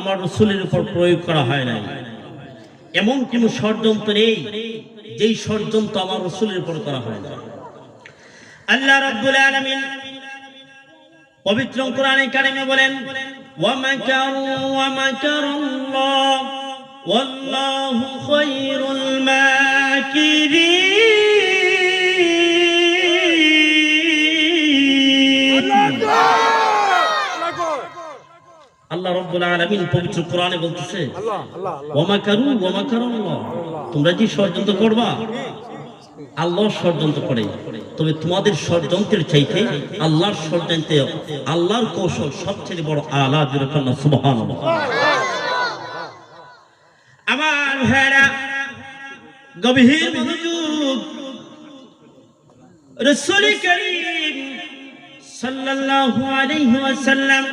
আমার রসুলের উপর প্রয়োগ করা হয় নাই। এমন কোন ষড়যন্ত্র নেই, যেই ষড়যন্ত্র আমার রসুলের উপর করা হয় না আল্লাহ রাব্বুল আলামিন পবিত্র কোরআনে কারিমে বলেন, ওয়ামাকারু ওয়ামাকারাল্লাহ, ওয়াল্লাহু খায়রুল মাকিরিন। আল্লাহ রাব্বুল আলামিন পবিত্র কোরআনে বলতেছে ওয়ামাকারু ওয়ামাকারাল্লাহ তোমরা যে ষড়যন্ত্র করবা? আল্লাহ ষড়যন্ত্র করে। তবে তোমাদের ষড়যন্ত্রের চাইতে আল্লাহর ষড়যন্ত্রে আল্লাহর কৌশল সবচেয়ে বড় আলা যেরকম সুবহান আমার ভাইরা গভীর মনোযোগ রসুল করিম সাল্লাল্লাহু আলাইহি ওয়াসাল্লাম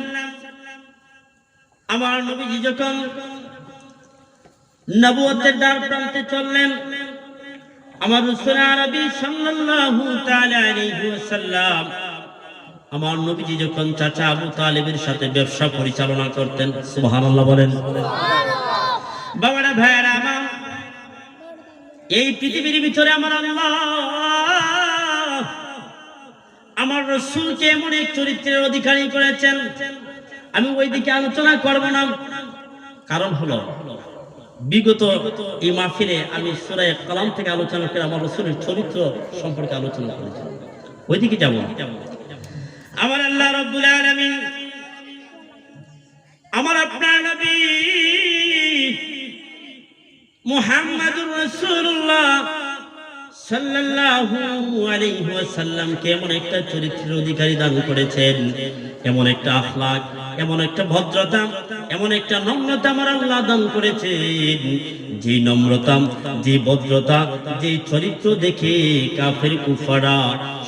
আমার নবীজি যখন নবুয়তের দ্বার প্রান্তে চললেন আমার রসুল আরবি সাল্লাল্লাহু তাআলা আলাইহি ওয়াসাল্লাম আমার নবীজি যখন চাচা আবু তালেবের সাথে ব্যবসা পরিচালনা করতেন সুবহানাল্লাহ বলেন। বাবারা ভাইয়ারা আমার এই পৃথিবীর ভিতরে আমার আল্লাহ আমার রসুলকে এমন এক চরিত্রের অধিকারী করেছেন আমি ওই দিকে আলোচনা করব না কারণ হলো, বিগত এই মাহফিলে আমি সুরায় কালাম থেকে আলোচনা করে আমার রসুলের চরিত্র সম্পর্কে আলোচনা করেছি ওইদিকে যাব। আমার আল্লাহ রব্বুল আলামিন, আমার আপনার নবী মুহাম্মাদুর রাসূলুল্লাহ আলাইহি এমন একটা চরিত্রের অধিকারী দান করেছেন? এমন একটা আখলাক, এমন একটা ভদ্রতা, এমন একটা নম্রতা আমার আল্লাহ দান করেছেন। যে নম্রতা, যে ভদ্রতা, যে চরিত্র দেখে কাফের কুফারা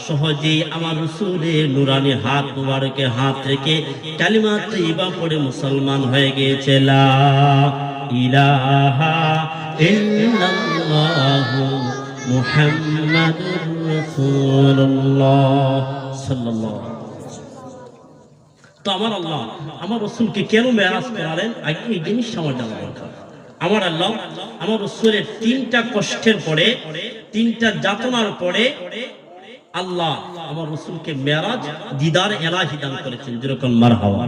সহজেই আমার রসুলের নুরানি হাত মুবারকে হাত রেখে কালিমা তৈবা পড়ে মুসলমান হয়ে গিয়েছে। ইলাহা ইল্লাল্লাহু মুহাম্মাদুর রাসূলুল্লাহ সাল্লাল্লাহু তো আমার আল্লাহ আমার রসুলকে কেন মেরাজ করালেন? আগে এই জিনিসটা আমার জানা দরকার। আমার আল্লাহ আমার রসুলের তিনটা কষ্টের পরে, তিনটা যাতনার পরে আল্লাহ আমার রসুলকে মেরাজ দিদার এলাহি দান করেছেন। যেরকম মার হাওয়া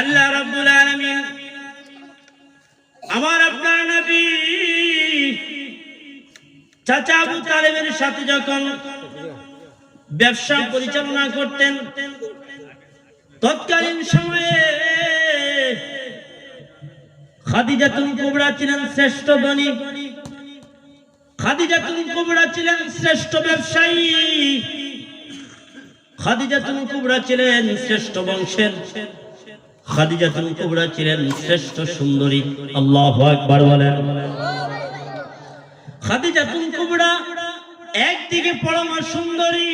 আল্লাহ রাব্বুল আমার চাচা আবু তালেবের সাথে যখন ব্যবসা পরিচালনা করতেন, তৎকালীন সময়ে খাদিজাতুল কুবরা ছিলেন শ্রেষ্ঠ ধনী। খাদিজাতুল কুবরা ছিলেন শ্রেষ্ঠ ব্যবসায়ী। কুবরা ছিলেন শ্রেষ্ঠ বংশের। খাদিজাতুল কুবরা ছিলেন শ্রেষ্ঠ সুন্দরী। আল্লাহু আকবার বলেন। একদিকে পরমা সুন্দরী,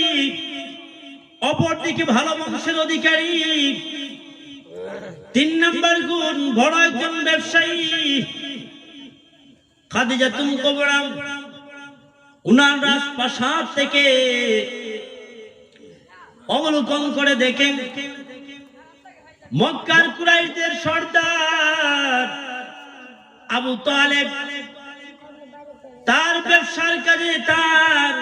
অপরদিকে ভালো বংশের অধিকারী। তিন নম্বর গুণ, বড় একজন ব্যবসায়ী। খাদিজাতুল কুবরা উনার রাজপ্রাসাদ থেকে অবলোকন করে দেখেন। মক্কার কুরাইশদের সর্দার আবু তালেব তার ব্যবসার কাজে তার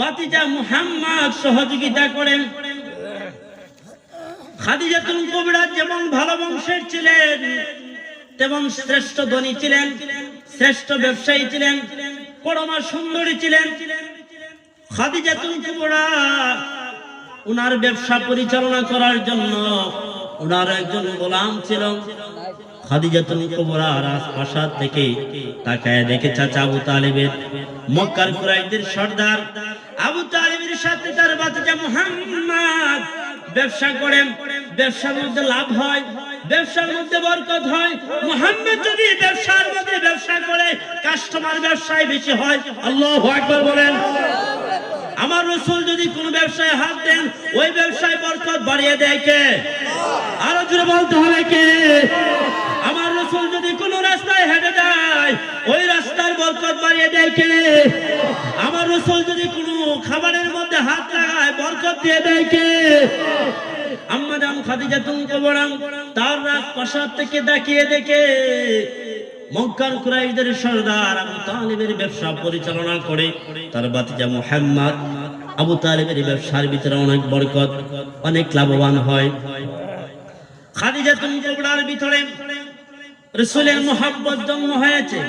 বাতিজা মুহাম্মদ সহযোগিতা করেন। খাদিজাতুল কুবরা যেমন ভালো বংশের ছিলেন, তেমন শ্রেষ্ঠ ধনী ছিলেন, শ্রেষ্ঠ ব্যবসায়ী ছিলেন, পরমা সুন্দরী ছিলেন। খাদিজাতুল কুবরা উনার ব্যবসা পরিচালনা করার জন্য উনার একজন গোলাম ছিল। দেখে মক্কার কুরাইশদের সর্দার। আবু তার বাচ্চা মুহাম্মদ। ব্যবসা ব্যবসার মধ্যে লাভ হয়, ব্যবসার মধ্যে বরকত হয়। যদি ব্যবসার মধ্যে ব্যবসা করে কাস্টমার ব্যবসায় বেশি হয় বলেন। আমার রসুল যদি কোন ব্যবসায় হাত দেন, ওই ব্যবসায় বরকত বাড়িয়ে দেয় কে? আরও জোরে বলতে হবে কে আমার রসুল যদি কোন রাস্তায় হেঁটে যায়, ওই রাস্তার বরকত বাড়িয়ে দেয় কে? আমার রসুল যদি কোনো খাবারের মধ্যে হাত লাগায়, বরকত দিয়ে দেয় কে? খাদিজা তুমকে তার রাত থেকে তাকিয়ে দেখে ব্যবসা পরিচালনা করে। আবু ব্যবসার ভিতরে অনেক অনেক লাভবান হয়। খাদিজা তুমি কবড়ার ভিতরে রসুলের মোহাব্বত জন্ম হয়েছে।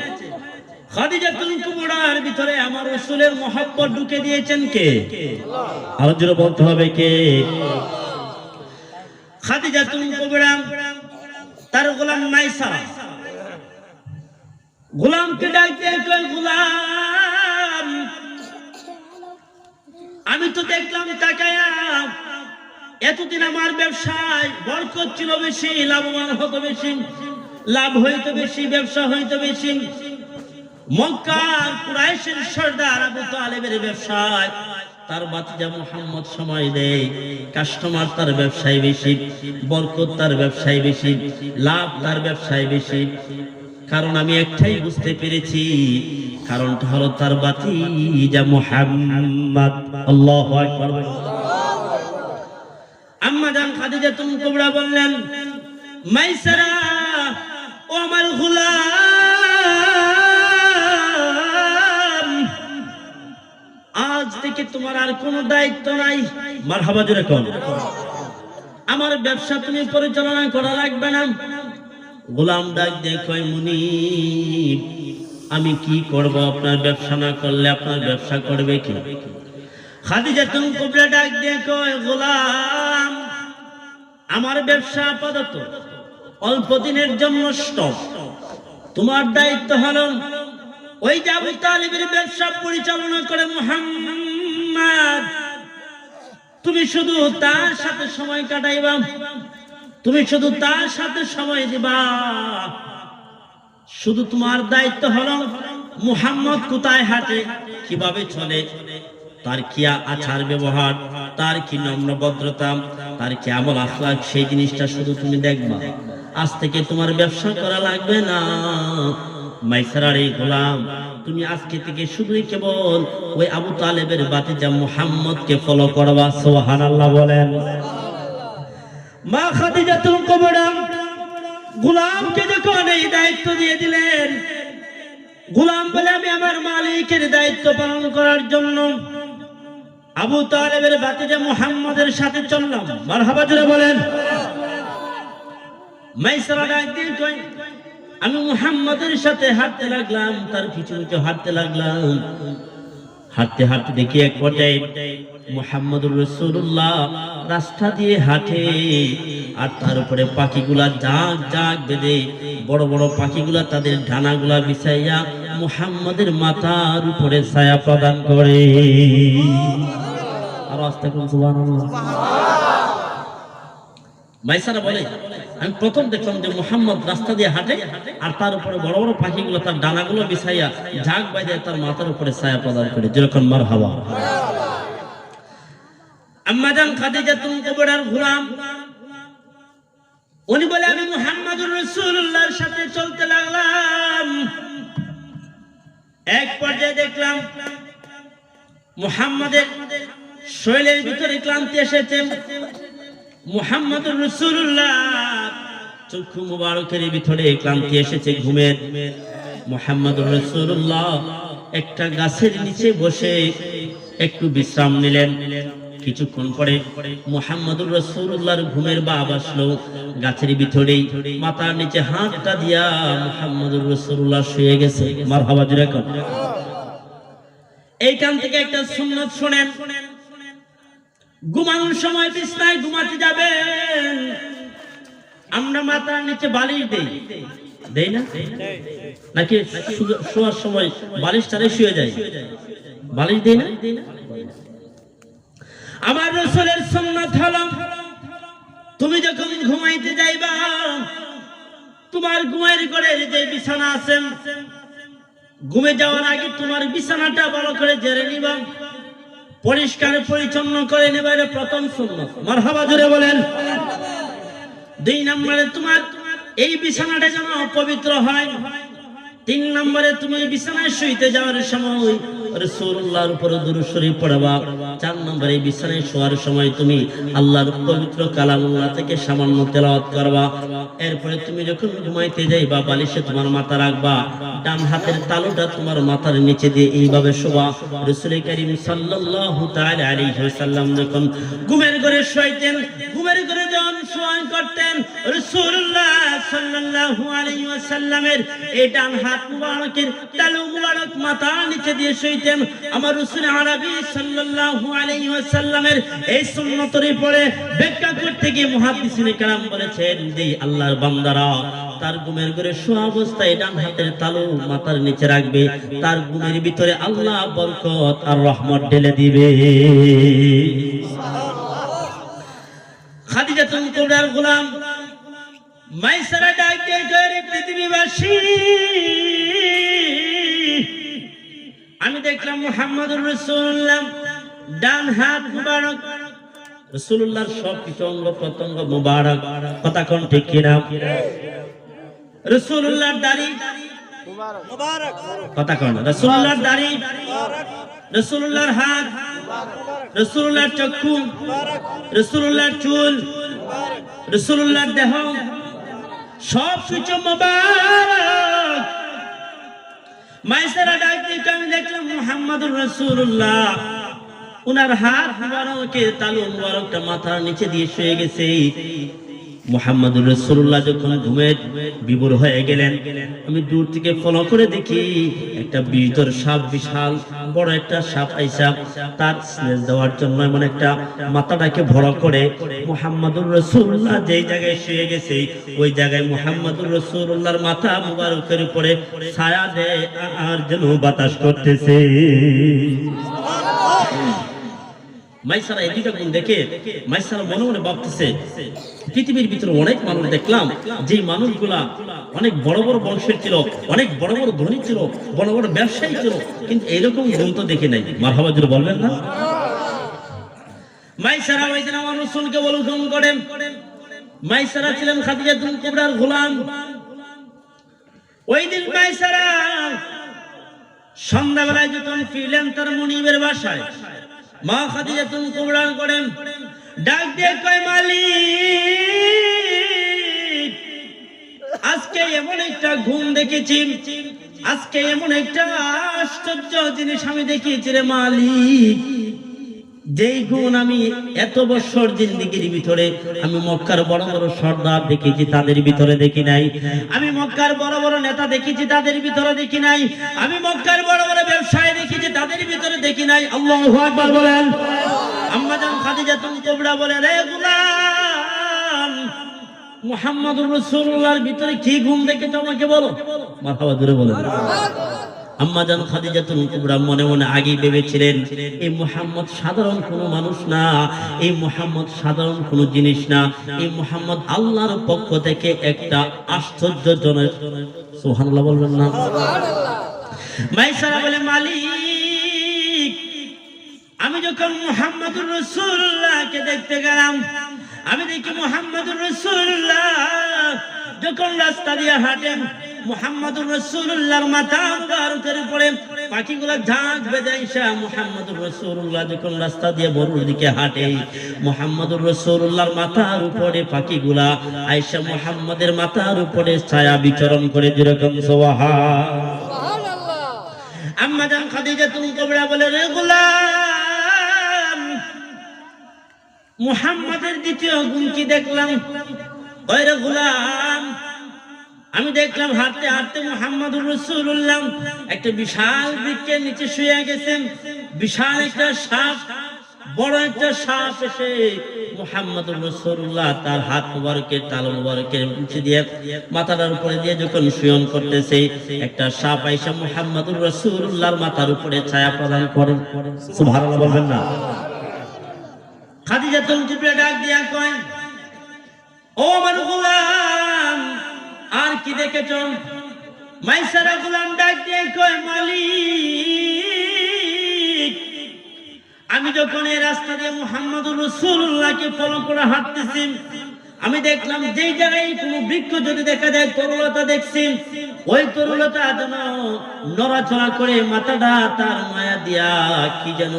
আমি তো দেখলাম তাকায়া এতদিন আমার ব্যবসায় বরকত ছিল বেশি, লাভবান হতো বেশি। লাভ হইতো বেশি, ব্যবসা হইতো বেশি। মক্কার কুরাইশের সর্দার আবু তালেবের ব্যবসায় তার বাতিজা মোহাম্মদ সময় দেয়। কাস্টমার তার ব্যবসায় বেশি, বরকত তার ব্যবসায় বেশি, লাভ তার ব্যবসায় বেশি। কারণ আমি একটাই বুঝতে পেরেছি, কারণটা হলো তার বাতিজা মোহাম্মদ। আল্লাহু আম্মা জান খাদিজা তুমি কুবরা বললেন, মাইসারা আমার গোলাম, আজ থেকে তোমার আর কোনো দায়িত্ব নাই। মারহাবা জোরে কম আমার ব্যবসা তুমি পরিচালনা করা লাগবে না। গোলাম ডাক দিয়ে কয় মুনি আমি কি করব? আপনার ব্যবসা না করলে আপনার ব্যবসা করবে কি? খাদিজা তুমি কুবরা ডাক দিয়ে কয়, গোলাম, আমার ব্যবসা আপাতত অল্প দিনের জন্য স্টপ। তোমার দায়িত্ব হলো ওই যে আবু তালিবের ব্যবসা পরিচালনা করে মোহাম্মদ। তুমি শুধু তার সাথে সময় কাটাইবা। তুমি শুধু তার সাথে সময় দিবা। শুধু তোমার দায়িত্ব হলো মুহাম্মদ কোথায় হাঁটে, কীভাবে চলে, তার কি আচার ব্যবহার, তার কি নম্র ভদ্রতা তার কি আমল আখলাক সেই জিনিসটা শুধু তুমি দেখবা। আজ থেকে তোমার ব্যবসা করা লাগবে না। মাইসারার এই গোলাম, তুমি আজকে থেকে শুধুই কেবল ওই আবু তালেবের বাতিজা মুহাম্মদকে ফলো করবা, সুবহানাল্লাহ বলেন। মা গোলামকে যখন এই দায়িত্ব দিয়ে দিলেন, গোলাম বলে, আমি আমার মালিকের দায়িত্ব পালন করার জন্য আবু তালেবের বাতিজা মুহাম্মদের সাথে চললাম। বলেন। মাইসারা ডাক দিয়ে কই আমি মুহাম্মাদের সাথে হাঁটতে লাগলাম, তার পিছু পিছু হাঁটতে লাগলাম। হাঁটতে হাঁটতে দেখি এক পর্যায়ে মুহাম্মদুর রাসূলুল্লাহ রাস্তা দিয়ে হাঁটে, আর তার উপরে পাখিগুলা জাগ জাগ বেঁধে, বড় বড় পাখিগুলা তাদের ডানাগুলা বিছাইয়া মুহাম্মদের মাথার উপরে ছায়া প্রদান করে। আর আস্তে কোন সুবহানাল্লাহ। মাইসারা বলে আমি প্রথম দেখলাম যে মোহাম্মদ রাস্তা দিয়ে হাঁটে, আর তার উপরে বড় বড় পাখিগুলো, তার ডানাগুলো বিছাইয়া ঝাঁক বাইদে তার মাথার উপরে ছায়া প্রদান করে, যেরকম মার হাওয়া আম্মাজান বলে, আমি সাথে চলতে লাগলাম। এক পর্যায়ে দেখলাম শৈলের ভিতরে ক্লান্তি এসেছে। মুহাম্মদুর রাসূলুল্লাহ। চক্ষু মুবারকের ভিতরে ক্লান্তি এসেছে ঘুমের মুহাম্মদুর রাসূলুল্লাহ একটা গাছের নিচে বসে একটু বিশ্রাম নিলেন। কিছুক্ষণ পরে মুহাম্মদুর রাসূলুল্লাহর ঘুমের বাপ আসলো। গাছের ভিতরেই মাথার নিচে হাতটা দিয়া মুহাম্মদুর রাসূলুল্লাহ শুয়ে গেছে। মারহাবা জুড়ে কর এইখান থেকে একটা সুন্নত শুনেন। ঘুমানোর সময় বিছনায় ঘুমাতে যাবেন। আমরা মাথার নিচে বালিশ দেই। দেই না? নাকি শোয়ার সময় বালিশ টারে শুয়ে যায়? বালিশ দেই না? আমার রসুলের সুন্নাত হলো, তুমি যখন ঘুমাইতে যাইবা, তোমার ঘুমের ঘরের যে বিছানা আছে, ঘুমে যাওয়ার আগে তোমার বিছানাটা ভালো করে জেরে নিবা। পরিষ্কার পরিচ্ছন্ন করে নেবার প্রথম শূন্য মারহাবা জুড়ে বলেন। দুই নম্বরে তোমার এই বিছানাটা যেন অপবিত্র হয়। তিন নম্বরে তুমি বিছানায় শুইতে যাওয়ার সময় রাসূলুল্লাহর উপরে দুরূদ শরীফ পড়বা। চার নম্বরে বিছানায় শোয়ার সময় তুমি আল্লাহর পবিত্র কালামুল্লাহ থেকে সামান্য তেলাওয়াত করবা। এরপরে তুমি যখন ঘুমাইতে যাইবা, বালিশে তোমার মাথা রাখবা। ডান হাতের তালুটা তোমার মাথার নিচে দিয়ে এইভাবে শোবা। রাসূল করিম সাল্লাল্লাহু তাআলা আলাইহি ওয়াসাল্লাম যখন ঘুমের ঘরে শুয়াইতেন, ঘুমের ঘরে যখন শোয়ান করতেন রাসূলুল্লাহ সাল্লাল্লাহু আলাইহি ওয়াসাল্লামের এই ডান হাত মুবারকের তালু মুবারক মাথার নিচে দিয়ে শুইতেন আমার রাসূল আরবি সাল্লাল্লাহু আলাইহি ওয়াসাল্লামের এই সুন্নতরে পড়ে ব্যাখ্যা করতে গিয়ে মুহাদ্দিসিনে কেরাম বলেছেন যে আল্লাহর বান্দারা, তার ঘুমের ঘরে শোয়া অবস্থায় ডান হাতের তালু মাথার নিচে রাখবে, তার ঘুমের ভিতরে আল্লাহ বরকত আর রহমত ঢেলে দিবে। খাদিজা তুমি তোমরার গোলাম মাইসারা ডাক দিয়ে পৃথিবীবাসী আমি দেখলাম মুহাম্মদুর রাসূলুল্লাহ ডান হাত মুবারক। রাসূলুল্লাহর সব কিছু অঙ্গ প্রত্যঙ্গ মুবারক কথা কোন ঠিক কিনা? রাসূলুল্লাহর দাড়ি কথা কোন? রাসূলুল্লাহর দাড়ি রাসূলুল্লাহর হাত রাসূলুল্লাহর চক্ষু রাসূলুল্লাহর চুল রাসূলুল্লাহর দেহ সব কিছু মোবারক। মাইসারা ডাক দিতে আমি দেখলাম মোহাম্মদুর রসুল্লাহ উনার হাত মুবারকে তালু মুবারকটা মাথার নিচে দিয়ে শুয়ে গেছে। মুহাম্মাদুর রাসূলুল্লাহ যখন ঘুমের বিভোর হয়ে গেলেন, আমি দূর থেকে ফলো করে দেখি একটা বিষধর সাপ বিশাল, বড় একটা সাপ আইসা তার স্নেহ দেওয়ার জন্য এমন একটা মাথাটাকে ভরা করে মুহাম্মাদুর রসুল্লাহ যেই জায়গায় শুয়ে গেছে, ওই জায়গায় মুহাম্মাদুর রাসূলুল্লাহর মাথা মুবারকের উপরে ছায়া দেয় আর যেন বাতাস করতেছে। মাইসারা দুইটা গুণ দেখে মাইসারা মনে মনে ভাবতেছে, পৃথিবীর ভিতরে অনেক মানুষ দেখলাম যে মানুষগুলা অনেক বড় বড় বংশের ছিল অনেক বড় বড় ধনী ছিল বড় বড় ব্যবসায়ী ছিল কিন্তু এরকম গুণ তো দেখে নাই। মারহাবা জুড়ে বলবেন না? মাইসারা ওই দিন আমার রসুলকে অনুসরণ করেন। মাইসারা ছিলেন খাদিজা তুল কুবরার গোলাম। ওই দিন মাইসারা সন্ধ্যাবেলায় যখন ফিরলেন তার মনিবের বাসায় মা খাদিজা তুমি কুমড়ান করেন, ডাক দিয়ে কয়, মালিক, আজকে এমন একটা ঘুম দেখেছি, আজকে এমন একটা আশ্চর্য জিনিস আমি দেখিয়েছি রে মালিক। যেই গুণ আমি এত বছর জিন্দিগির ভিতরে, আমি মক্কার বড় বড় সর্দার দেখেছি, তাদের ভিতরে দেখি নাই। আমি মক্কার বড় বড় নেতা দেখেছি, তাদের ভিতরে দেখি নাই। আমি মক্কার বড় বড় ব্যবসায়ী দেখেছি, তাদের ভিতরে দেখি নাই। আল্লাহু আকবার বলেন। আম্মা জান খাদিজা তুমি কোবরা বলে, রে গোলাম, মুহাম্মদুর রাসূলুল্লাহর ভিতরে কি গুণ দেখেছ আমাকে বলো? মাথা দূরে বলেন। আম্মা জান খাদিজাতুল কুবরা মনে মনে আগেই ভেবেছিলেন এই মুহাম্মদ সাধারণ কোনো মানুষ না এই মুহাম্মদ সাধারণ কোনো জিনিস না এই মুহাম্মদ আল্লাহর পক্ষ থেকে একটা আশ্চর্যজনক সুবহানাল্লাহ বলবেন না। মাইসারা বলে মালিক আমি যখন মুহাম্মদুর রাসূলুল্লাহকে দেখতে গেলাম আমি দেখি মুহাম্মদুর রাসূলুল্লাহ যখন রাস্তা দিয়ে হাঁটেন মুহাম্মদুর রাসূলুল্লাহর মাথা মুবারকের উপরে পাখিগুলো ঝাঁক বেঁধে আইসা মুহাম্মদুর রাসূলুল্লাহ যখন রাস্তা দিয়ে বড়ুর দিকে হাঁটে, মুহাম্মদুর রাসূলুল্লাহর মাথার উপরে পাখিগুলা আইসা মুহাম্মদের মাথার উপরে ছায়া বিচরণ করে যেরকম সুবহান আম্মা জান খাদিজা কবরা বলে, রে গোলাম, মুহাম্মাদের দ্বিতীয় গুণ কি দেখলাম? ওই গোলাম আমি দেখলাম হাঁটতে হাঁটতে মুহাম্মদুর রাসূলুল্লাহ একটা বিশাল বৃক্ষের নিচে শুয়ে গেছেন। বিশাল একটা সাপ, বড় একটা সাপ এসে মুহাম্মদুর রাসূলুল্লাহ তার হাত তালু নিচে দিয়ে উপরে দিয়ে যখন শুয়ন করতেছে, একটা সাপ আইসা মুহাম্মদুর রাসূলুল্লাহর মাথার উপরে ছায়া প্রদান করে। সুবহানাল্লাহ বলবেন না। ডাক দিয়া কয়, ও গোলাম আর কি দেখেছ? মাইসারা গোলাম ডাক দিয়ে কয় আমি যখন এই রাস্তা দিয়ে মুহাম্মদুর রাসূলুল্লাহকে ফলো করে হাঁটতেছি, আমি দেখলাম যেই জায়গায় বৃক্ষ যদি দেখা তরুলতা দেখছি। ওই তরুলতা যেন নড়াচড়া করে মাথাটা তার মায়া দিয়া কি যেন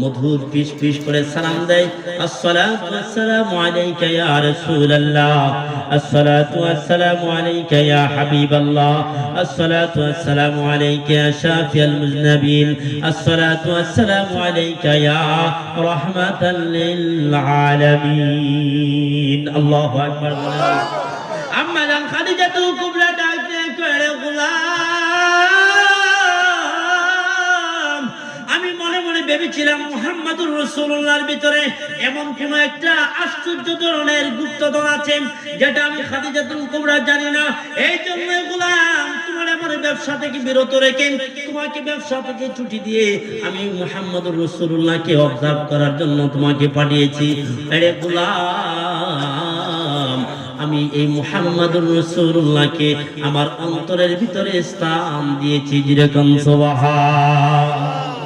মধুর পিস পিস করে সালাম দেয়। ওয়াসসালামু আলাইকা ইয়া রাসূলুল্লাহ। আসসালাতু ওয়াসসালামু আলাইকা ইয়া হাবিবাল্লাহ আসসালাতু ওয়াসসালামু আলাইকা ইয়া শাফিয়াল মুজনাবিন আসসালাতু ওয়াসসালামু আলাইকা ইয়া রাহমাতাল লিল আলামিন আল্লাহু আকবার আম্মা জান ভেবেছিলাম মুহাম্মাদুর রাসূলুল্লাহর ভিতরে এমন কোন একটা আশ্চর্য ধরনের গুপ্তধন আছে, যেটা আমি খাদিজাতুল কুবরা জানি না। এই জন্য গোলাম তোমার আমার ব্যবসা থেকে বিরত তোমাকে ব্যবসা থেকে ছুটি দিয়ে আমি মুহাম্মাদুর রাসূলুল্লাহকে অবজার্ভ করার জন্য তোমাকে পাঠিয়েছি। আরে গোলাম, আমি এই মুহাম্মাদুর রাসূলুল্লাহকে আমার অন্তরের ভিতরে স্থান দিয়েছি, যেরকম সুবহান।